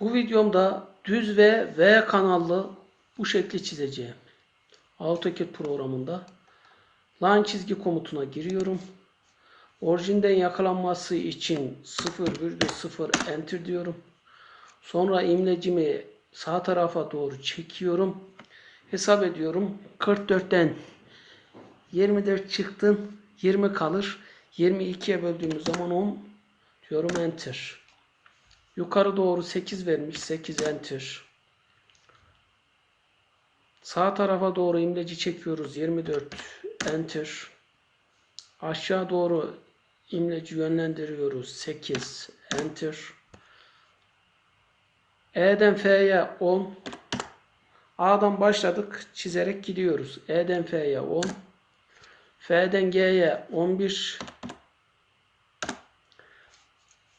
Bu videomda düz ve V kanallı bu şekli çizeceğim. AutoCAD programında line çizgi komutuna giriyorum. Orijinden yakalanması için 0,0 enter diyorum. Sonra imlecimi sağ tarafa doğru çekiyorum. Hesap ediyorum. 44'ten 24 çıktın. 20 kalır. 22'ye böldüğümüz zaman 10 diyorum enter. Yukarı doğru 8 vermiş. 8 enter. Sağ tarafa doğru imleci çekiyoruz. 24 enter. Aşağı doğru imleci yönlendiriyoruz. 8 enter. E'den F'ye 10. A'dan başladık. Çizerek gidiyoruz. E'den F'ye 10. F'den G'ye 11.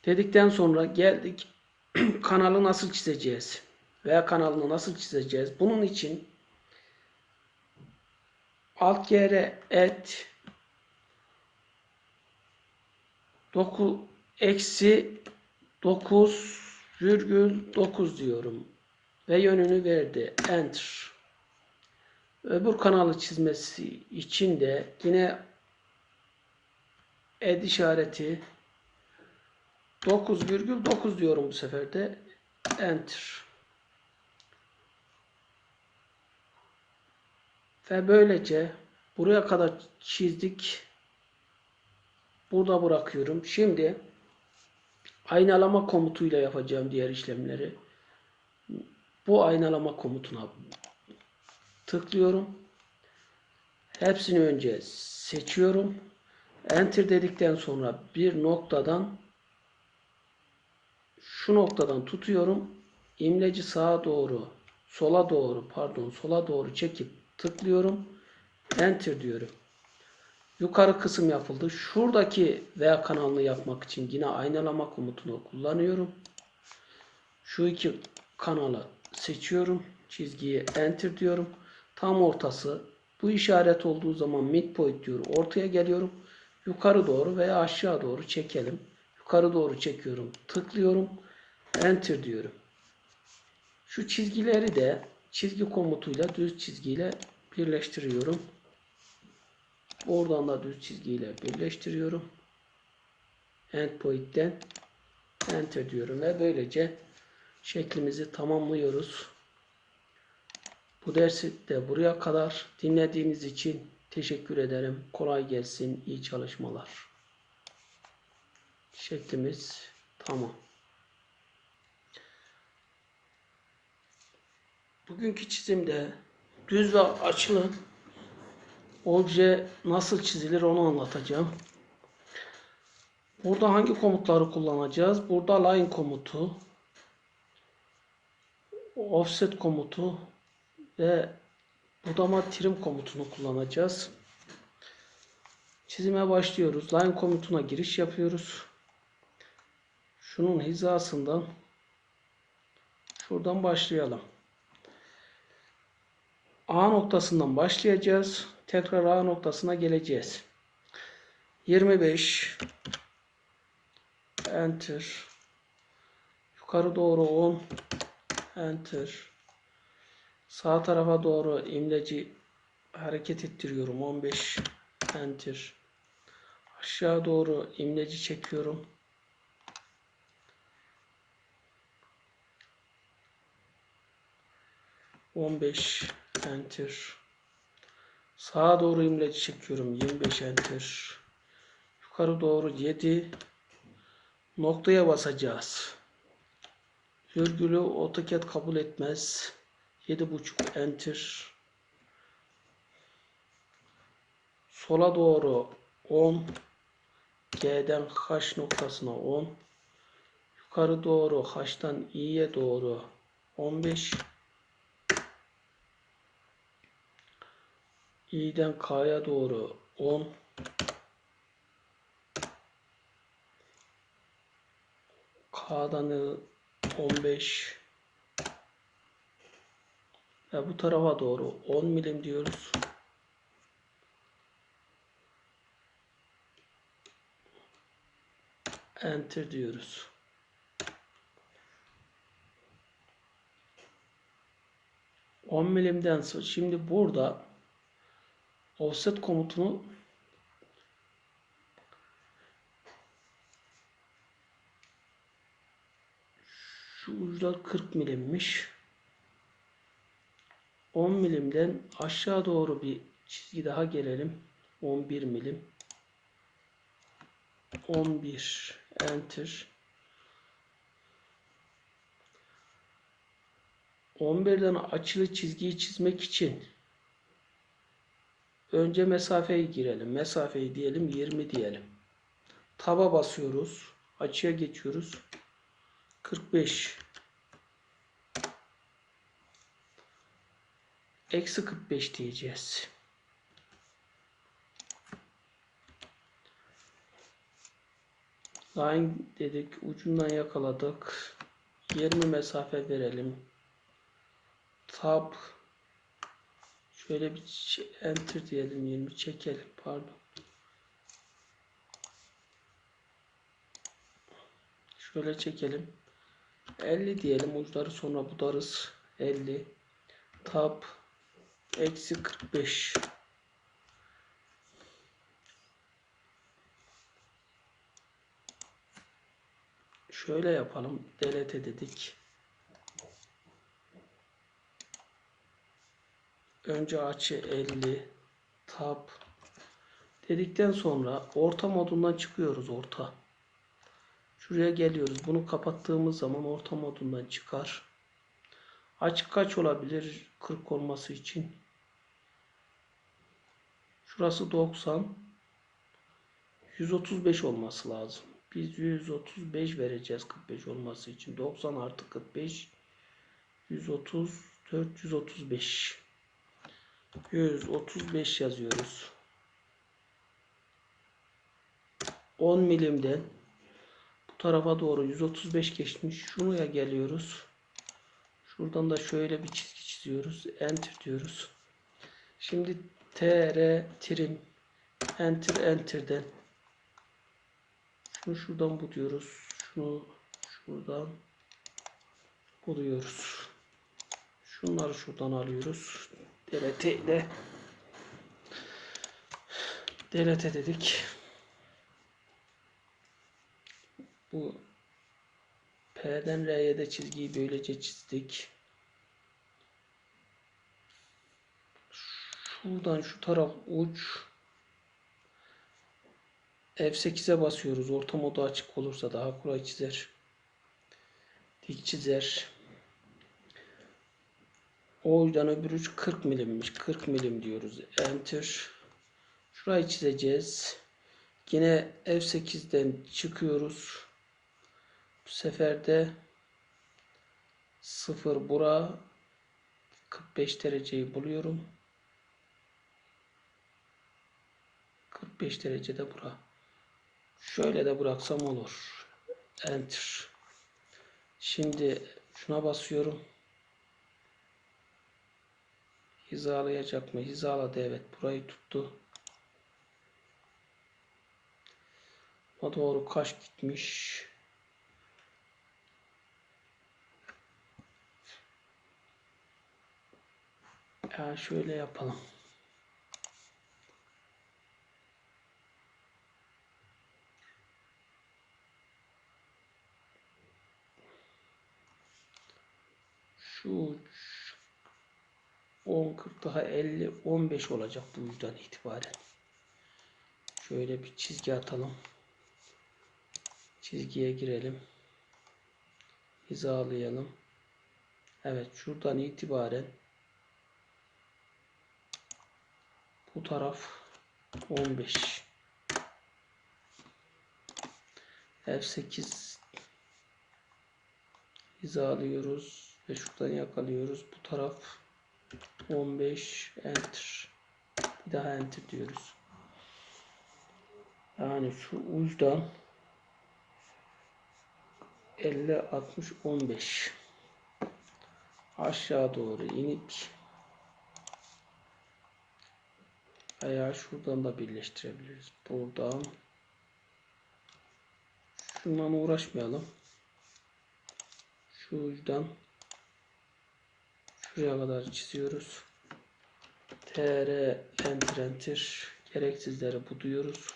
Dedikten sonra geldik. kanalı nasıl çizeceğiz? Veya kanalını nasıl çizeceğiz? Bunun için alt yere et 9 eksi 9 virgül 9 diyorum. Ve yönünü verdi. Enter. Öbür kanalı çizmesi için de yine ed işareti 9,9 diyorum bu sefer de. Enter. Ve böylece buraya kadar çizdik. Burada bırakıyorum. Şimdi aynalama komutuyla yapacağım diğer işlemleri. Bu aynalama komutuna tıklıyorum. Hepsini önce seçiyorum. Enter dedikten sonra bir noktadan şu noktadan tutuyorum. İmleci sağa doğru, sola doğru, pardon, sola doğru çekip tıklıyorum. Enter diyorum. Yukarı kısım yapıldı. Şuradaki V kanalını yapmak için yine aynalama komutunu kullanıyorum. Şu iki kanalı seçiyorum. Çizgiyi enter diyorum. Tam ortası. Bu işaret olduğu zaman midpoint diyor. Ortaya geliyorum. Yukarı doğru veya aşağı doğru çekelim. Yukarı doğru çekiyorum. Tıklıyorum. Enter diyorum. Şu çizgileri de çizgi komutuyla düz çizgiyle birleştiriyorum. Oradan da düz çizgiyle birleştiriyorum. Endpoint'ten enter diyorum ve böylece şeklimizi tamamlıyoruz. Bu dersi de buraya kadar dinlediğiniz için teşekkür ederim. Kolay gelsin. iyi çalışmalar. Şeklimiz tamam. Bugünkü çizimde düz ve açılı obje nasıl çizilir onu anlatacağım. Burada hangi komutları kullanacağız? Burada line komutu, offset komutu ve budama trim komutunu kullanacağız. Çizime başlıyoruz. Line komutuna giriş yapıyoruz. Şunun hizasından şuradan başlayalım. A noktasından başlayacağız. Tekrar A noktasına geleceğiz. 25 Enter Yukarı doğru 10 Enter Sağ tarafa doğru imleci hareket ettiriyorum. 15 Enter Aşağı doğru imleci çekiyorum. On beş enter. Sağa doğru imleci çekiyorum. 25 enter. Yukarı doğru 7 noktaya basacağız. Virgülü AutoCAD kabul etmez. 7.5 enter. Sola doğru 10 G'den H noktasına 10 yukarı doğru H'tan İ'ye doğru 15 İ'den K'ya doğru 10 K'dan 15 ve bu tarafa doğru 10 milim diyoruz. Enter diyoruz. 10 milimden sonra şimdi burada offset komutunu şu uçlar 40 milimmiş. 10 milimden aşağı doğru bir çizgi daha gelelim. 11 milim. 11 enter. 11'den açılı çizgiyi çizmek için önce mesafeyi girelim. Mesafeyi diyelim 20 diyelim. Taba basıyoruz. Açıya geçiyoruz. 45 Eksi 45 diyeceğiz. Line dedik. Ucundan yakaladık. 20 mesafe verelim. Tab şöyle bir ç- enter diyelim 20 çekelim pardon. Şöyle çekelim. 50 diyelim uçları sonra budarız. 50 tab eksi 45 şöyle yapalım delete dedik önce açı 50 tab dedikten sonra orta modundan çıkıyoruz orta şuraya geliyoruz bunu kapattığımız zaman orta modundan çıkar Açık kaç olabilir 40 olması için? Şurası 90. 135 olması lazım. Biz 135 vereceğiz 45 olması için. 90 artı 45 130 435 135 yazıyoruz. 10 milimden bu tarafa doğru 135 geçmiş. Şuraya geliyoruz. Şuradan da şöyle bir çizgi çiziyoruz. Enter diyoruz. Şimdi tr trim enter enter'den şunu şuradan buluyoruz. Şunu şuradan buluyoruz. Şunları şuradan alıyoruz. Delete ile delete dedik. Bu P'den R'ye de çizgiyi böylece çizdik. Şuradan şu taraf uç. F8'e basıyoruz. Orta modu açık olursa daha kolay çizer. Dik çizer. O yüzden öbür uç 40 milimmiş. 40 milim diyoruz. Enter. Şurayı çizeceğiz. Yine F8'den çıkıyoruz. Bu sefer de 0 bura 45 dereceyi buluyorum. 45 derecede bura. Şöyle de bıraksam olur. Enter. Şimdi şuna basıyorum. Hizalayacak mı? Hizaladı evet. Burayı tuttu. O doğru kaç gitmiş? Ya şöyle yapalım. Şu 10 40 daha 50 15 olacak bu yüzden itibaren. Şöyle bir çizgi atalım. Çizgiye girelim. Hizalayalım. Evet şuradan itibaren bu taraf 15 F8 hizalıyoruz ve şuradan yakalıyoruz. Bu taraf 15 enter. Bir daha enter diyoruz. Yani şu uçtan 50 60 15 aşağı doğru inip veya şuradan da birleştirebiliriz. Buradan şundan uğraşmayalım. Şu uçtan Şuraya kadar çiziyoruz. TR enter enter gereksizleri buduyoruz.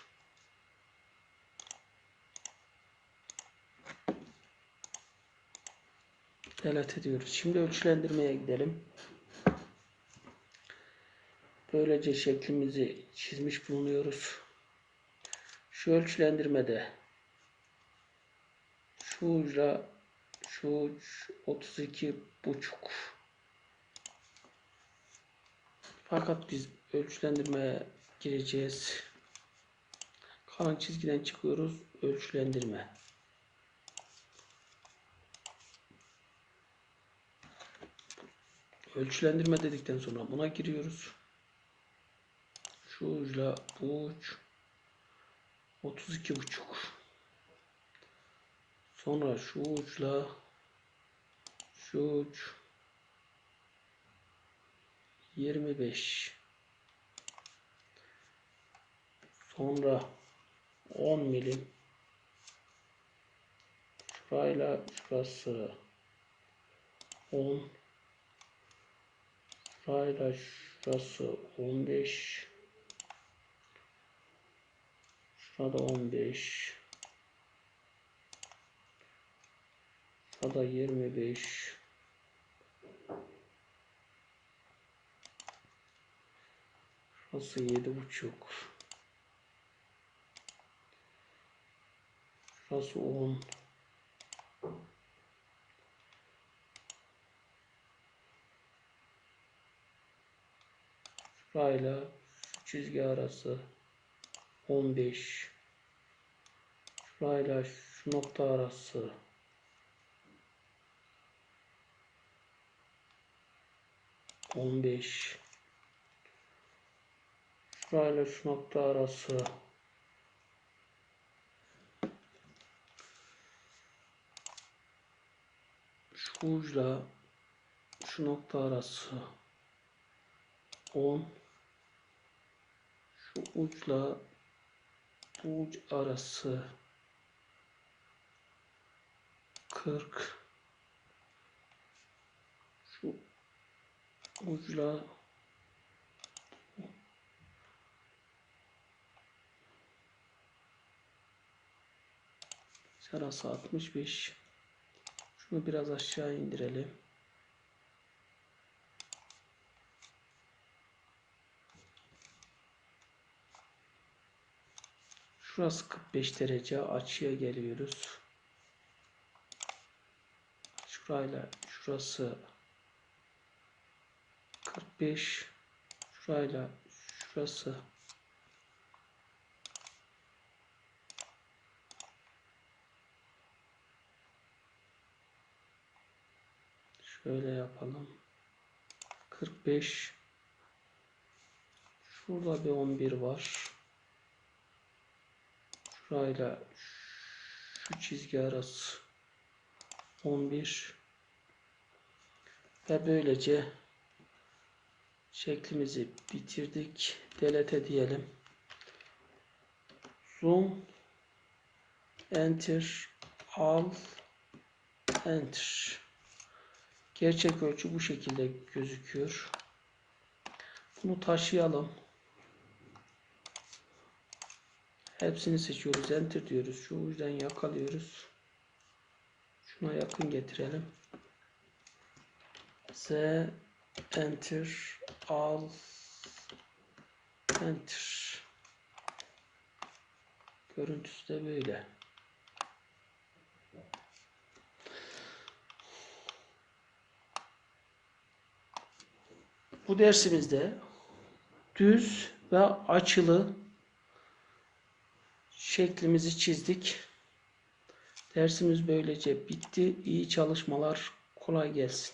Delete ediyoruz. Şimdi ölçülendirmeye gidelim. Böylece şeklimizi çizmiş bulunuyoruz. Şu ölçülendirmede şu uçla şu uç 32 buçuk. Fakat biz ölçülendirmeye gireceğiz. Kalan çizgiden çıkıyoruz. Ölçülendirme. Ölçülendirme dedikten sonra buna giriyoruz. Şu uçla bu uç 32 buçuk. Sonra şu uçla şu uç 25. Sonra 10 milim. Şurayla şurası 10. Şurayla şurası 15. Şurada 15. Şurada 25. Şurası yedi buçuk. Şurası on. Şurayla şu çizgi arası 15. Şurayla şu nokta arası 15. Şurayla şu nokta arası. Şu uçla şu nokta arası 10 şu uçla bu uç arası 40 şu uçla Arası 65. Şunu biraz aşağı indirelim. Şurası 45 derece açıya geliyoruz. Şurayla şurası 45 şurayla şurası Şöyle yapalım. 45 Şurada bir 11 var. Şurayla şu çizgi arası 11 ve böylece şeklimizi bitirdik. Delete diyelim. Zoom Enter Al Enter Gerçek ölçü bu şekilde gözüküyor. Bunu taşıyalım. Hepsini seçiyoruz. Enter diyoruz. Şu uçtan yakalıyoruz. Şuna yakın getirelim. Z Enter Al Enter Görüntüsü de böyle. Bu dersimizde düz ve açılı şeklimizi çizdik. Dersimiz böylece bitti. İyi çalışmalar. Kolay gelsin.